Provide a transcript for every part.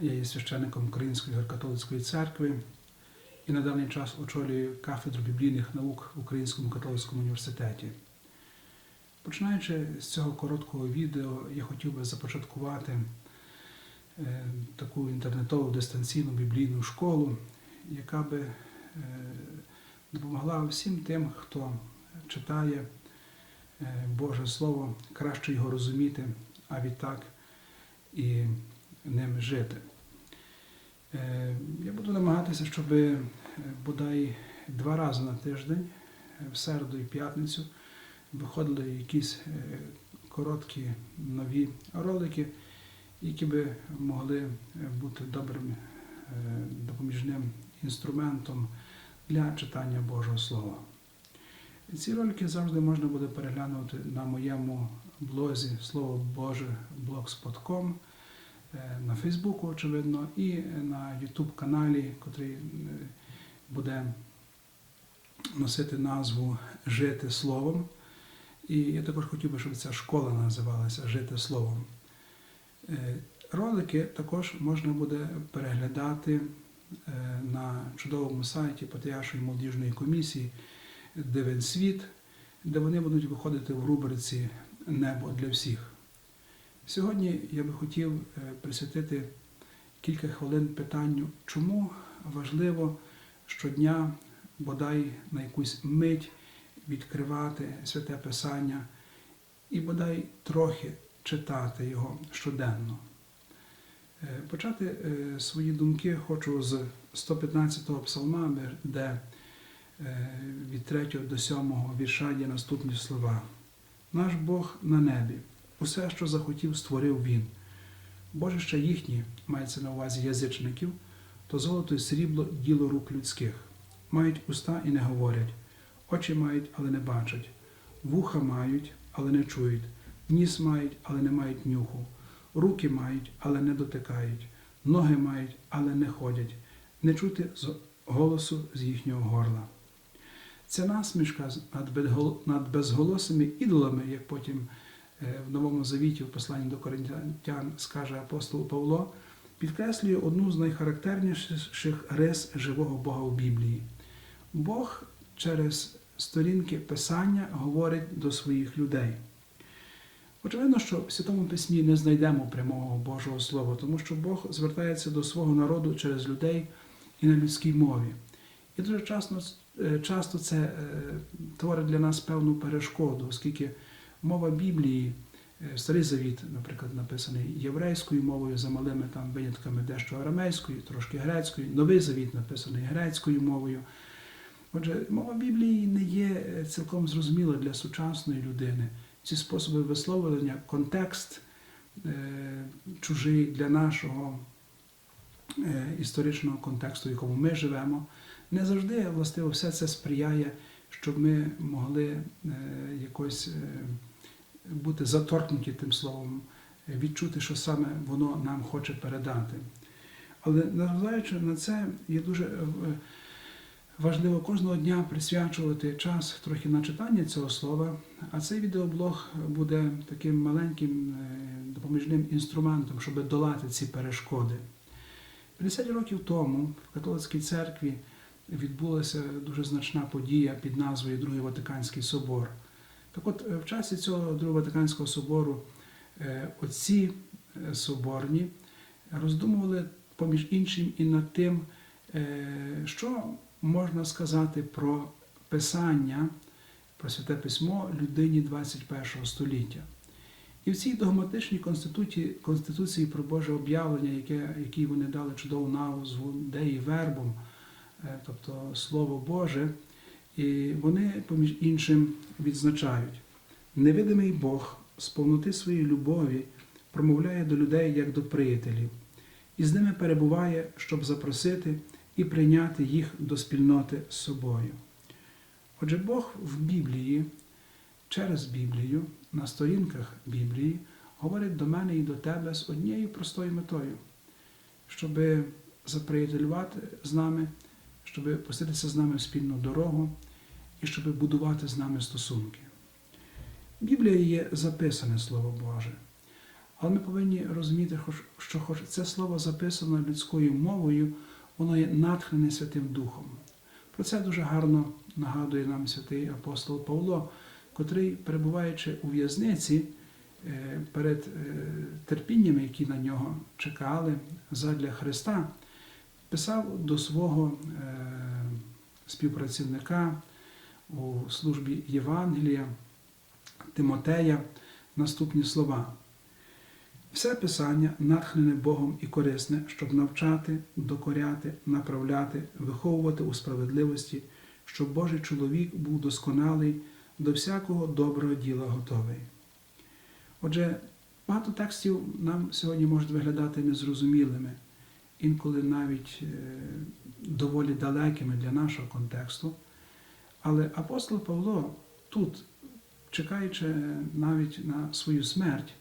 Я є священником Української греко-католицької церкви і на даний час очолюю кафедру біблійних наук в Українському католицькому університеті. Починаючи з цього короткого відео, я хотів би започаткувати е, таку інтернетову дистанційну біблійну школу, яка би е, допомогла всім тим, хто читає е, Боже Слово, краще його розуміти, а відтак і ним жити. Е, Я буду намагатися, щоб е, бодай два рази на тиждень, е, в середу і п'ятницю, виходили якісь короткі нові ролики, які би могли бути добрим допоміжним інструментом для читання Божого Слова. Ці ролики завжди можна буде переглянути на моєму блозі Слово Боже blogspot.com, на Фейсбуку, очевидно, і на YouTube каналі, який буде носити назву Жити Словом. І я також хотів би, щоб ця школа називалася Жити Словом. Е, Ролики також можна буде переглядати е, на чудовому сайті Патріаршої молодіжної комісії Дивен світ, де вони будуть виходити в рубриці Небо для всіх. Сьогодні я би хотів е, присвятити кілька хвилин питанню, чому важливо щодня, бодай на якусь мить відкривати святе Писання і бодай трохи читати його щоденно. Е, Почати е, свої думки хочу з 115-го псалма, де від 3 до 7 вірша є наступні слова. Наш Бог на небі, усе, що захотів, створив Він. Божище їхні, мається на увазі язичників, то золото і срібло діло рук людських. Мають уста і не говорять, очі мають, але не бачать, вуха мають, але не чують, ніс мають, але не мають нюху, руки мають, але не дотикають, ноги мають, але не ходять, не чути з голосу з їхнього горла. Ця насмішка над безголосими ідолами, як потім в Новому Завіті, в посланні до Коринтян скаже апостол Павло, підкреслює одну з найхарактерніших рис живого Бога в Біблії. Бог через сторінки Писання говорить до своїх людей. Очевидно, що в Святому Письмі не знайдемо прямого Божого Слова, тому що Бог звертається до свого народу через людей і на людській мові. І дуже часто, е, часто це е, творить для нас певну перешкоду, оскільки мова Біблії, е, Старий Завіт, наприклад, написаний єврейською мовою, за малими там винятками дещо арамейською, трошки грецькою, Новий Завіт написаний грецькою мовою. Отже, мова Біблії не є е, цілком зрозуміла для сучасної людини. Ці способи висловлення, контекст е, чужий для нашого історичного контексту, в якому ми живемо, не завжди властиво все це сприяє, щоб ми могли якось бути заторкнуті тим словом, е, відчути, що саме воно нам хоче передати. Але незважаючи на це, є дуже е, важливо кожного дня присвячувати час трохи на читання цього слова, а цей відеоблог буде таким маленьким е, допоміжним інструментом, щоб долати ці перешкоди. 50 років тому в католицькій церкві відбулася дуже значна подія під назвою Другий Ватиканський собор. Так от, е, в часі цього Другого Ватиканського собору е, отці е, соборні роздумували поміж іншим і над тим, що можна сказати про писання, про святе письмо людині 21 століття. І в цій догматичній конституції, конституції про Боже об'явлення, яке, якій вони дали чудову назву Деї Вербом, тобто Слово Боже, і вони, поміж іншим, відзначають, невидимий Бог з повноти своєї любові промовляє до людей як до приятелів, і з ними перебуває, щоб запросити і прийняти їх до спільноти з собою. Отже, Бог в Біблії, через Біблію, на сторінках Біблії, говорить до мене і до тебе з однією простою метою, щоб заприятелювати з нами, щоб пуститися з нами в спільну дорогу і щоб будувати з нами стосунки. Біблія є записане Слово Боже, Але ми повинні розуміти, що хоч це слово записано людською мовою, воно є натхнене Святим Духом. Про це дуже гарно нагадує нам святий апостол Павло, котрий, перебуваючи у в'язниці е, перед е, терпіннями, які на нього чекали задля Христа, писав до свого е, співпрацівника у службі Євангелія Тимотея наступні слова. Все писання натхнене Богом і корисне, щоб навчати, докоряти, направляти, виховувати у справедливості, щоб Божий чоловік був досконалий, до всякого доброго діла готовий. Отже, багато текстів нам сьогодні можуть виглядати незрозумілими, інколи навіть е, доволі далекими для нашого контексту. Але апостол Павло тут, чекаючи навіть на свою смерть,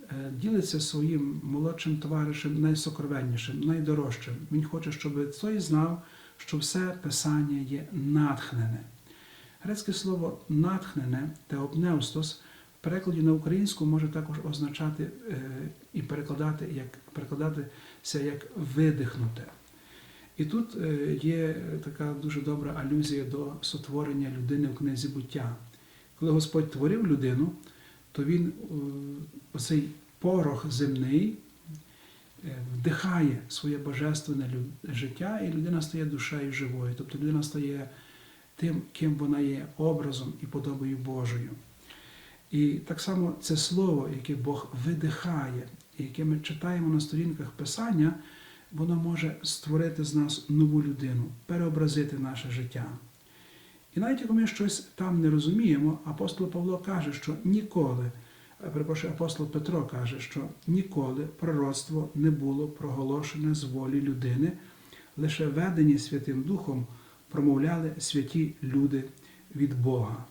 е, ділиться своїм молодшим товаришем найсокровеннішим, найдорожчим. Він хоче, щоб той знав, що все писання є натхнене. Грецьке слово натхнене теопнеустос в перекладі на українську може також означати е, і перекладати як перекладатися як видихнуте. І тут е, є така дуже добра алюзія до сотворення людини в книзі буття. Коли Господь творив людину, то він е, оцей порох земний е, вдихає своє божественне життя, і людина стає душею живою. Тобто людина стає тим, ким вона є образом і подобою Божою. І так само це слово, яке Бог видихає, яке ми читаємо на сторінках Писання, воно може створити з нас нову людину, переобразити наше життя. І навіть якщо ми щось там не розуміємо, апостол Павло каже, що ніколи, е, перепрошую, апостол Петро каже, що ніколи пророцтво не було проголошене з волі людини, лише ведені Святим Духом промовляли святі люди від Бога.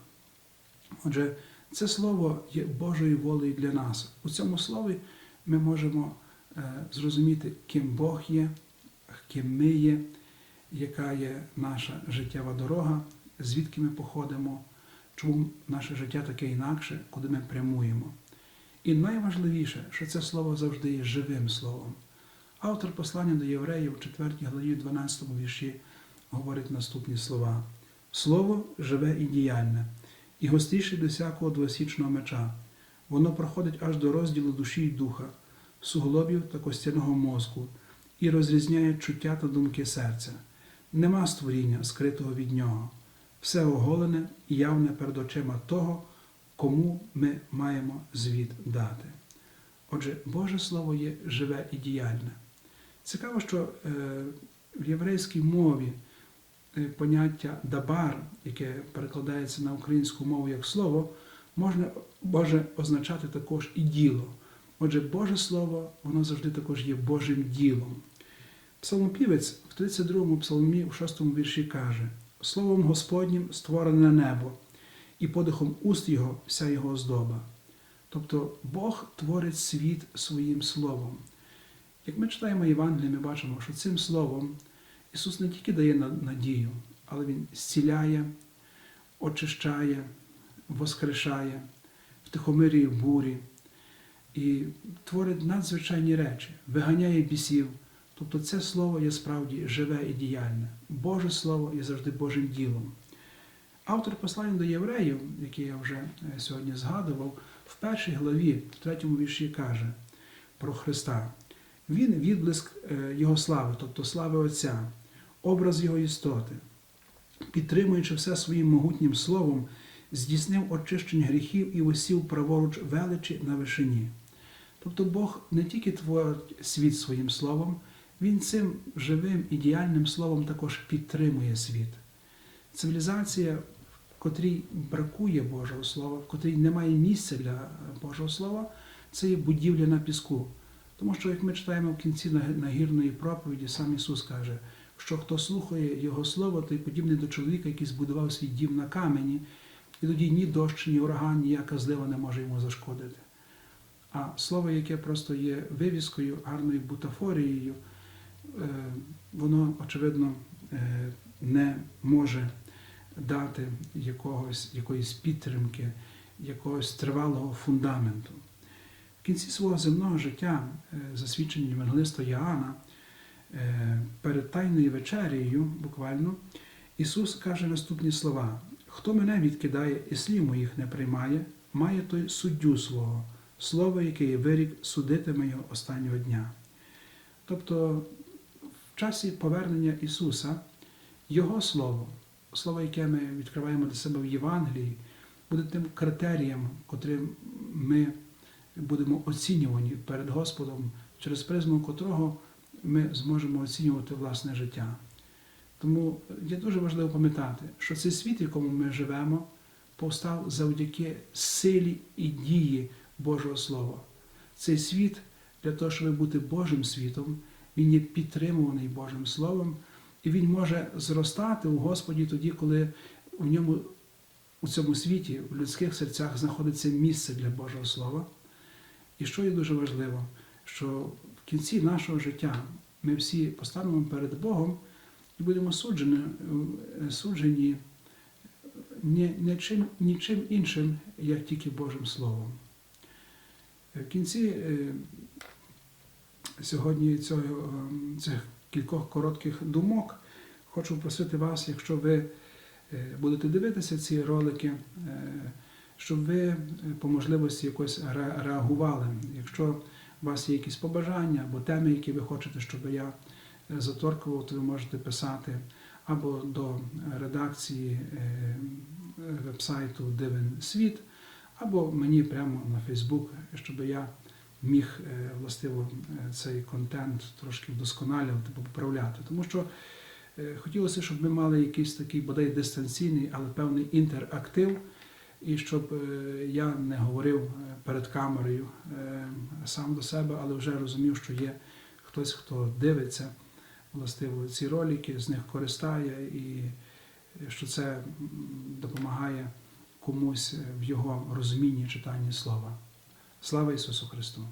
Отже, це слово є Божою волею для нас. У цьому слові ми можемо зрозуміти, ким Бог є, ким ми є, яка є наша життєва дорога, звідки ми походимо, чому наше життя таке інакше, куди ми прямуємо. І найважливіше, що це слово завжди є живим словом. Автор послання до євреїв у 4 главі 12 вірші говорить наступні слова: Слово живе і діяльне, і гостріше до всякого двосічного меча. Воно проходить аж до розділу душі й духа, суглобів та костяного мозку, і розрізняє чуття та думки серця. Нема створіння, скритого від нього. Все оголене і явне перед очима того, кому ми маємо звіт дати. Отже, Боже Слово є живе і діяльне. Цікаво, що е, в єврейській мові е, поняття дабар, яке перекладається на українську мову як слово, можна, може означати також і діло. Отже, Боже Слово, воно завжди також є Божим ділом. Псалмопівець в 32-му псалмі у 6-му вірші каже: Словом Господнім створене небо, і подихом уст Його вся його оздоба. Тобто Бог творить світ своїм словом. Як ми читаємо Євангеліє, ми бачимо, що цим словом Ісус не тільки дає надію, але Він зціляє, очищає, воскрешає, втихомирює бурі і творить надзвичайні речі, виганяє бісів. Тобто це слово є справді живе і діяльне. Боже Слово є завжди Божим ділом. Автор послання до євреїв, який я вже е, сьогодні згадував, в першій главі, в третьому вірші каже про Христа. Він відблиск е, Його слави, тобто слави Отця, образ Його істоти, підтримуючи все своїм могутнім словом, здійснив очищення гріхів і осів праворуч величі на вишині. Тобто Бог не тільки творить світ своїм словом, Він цим живим і діяльним словом також підтримує світ. Цивілізація, в котрій бракує Божого Слова, в котрій немає місця для Божого Слова, це є будівля на піску. Тому що, як ми читаємо в кінці нагірної проповіді, сам Ісус каже, що хто слухає Його Слово, той подібний до чоловіка, який збудував свій дім на камені, і тоді ні дощ, ні ураган, ніяка злива не може йому зашкодити. А слово, яке просто є вивіскою, гарною бутафорією, е, воно, очевидно, е, не може дати якогось, якоїсь підтримки, якогось тривалого фундаменту. В кінці свого земного життя, е, за свідченням Євангелиста Іоанна, перед Тайною вечерею, буквально, Ісус каже наступні слова: Хто мене відкидає і слів моїх не приймає, має той суддю свого, слово, яке є вирік, судитиме його останнього дня. Тобто, в часі повернення Ісуса, Його Слово, Слово, яке ми відкриваємо для себе в Євангелії, буде тим критерієм, котрим ми будемо оцінювані перед Господом, через призму котрого ми зможемо оцінювати власне життя. Тому є дуже важливо пам'ятати, що цей світ, в якому ми живемо, повстав завдяки силі і дії Божого Слова. Цей світ для того, щоб бути Божим світом, він є підтримуваний Божим Словом, і він може зростати у Господі тоді, коли в ньому, у цьому світі, в людських серцях знаходиться місце для Божого Слова. І що є дуже важливо, що в кінці нашого життя ми всі постанемо перед Богом і будемо суджені, суджені ні, нічим, нічим іншим, як тільки Божим Словом. В кінці е, сьогодні цього, цих кількох коротких думок хочу просити вас, якщо ви е, будете дивитися ці ролики, е, щоб ви по можливості якось реагували. Якщо у вас є якісь побажання або теми, які ви хочете, щоб я заторкував, то ви можете писати або до редакції вебсайту Дивен Світ, або мені прямо на Фейсбук, щоб я міг е, властиво е, цей контент трошки вдосконалювати, поправляти. Тому що е, хотілося, щоб ми мали якийсь такий бодай дистанційний, але певний інтерактив, і щоб я не говорив перед камерою сам до себе, але вже розумів, що є хтось, хто дивиться властиво ці ролики, з них користає, і що це допомагає комусь в його розумінні читанні слова. Слава Ісусу Христу!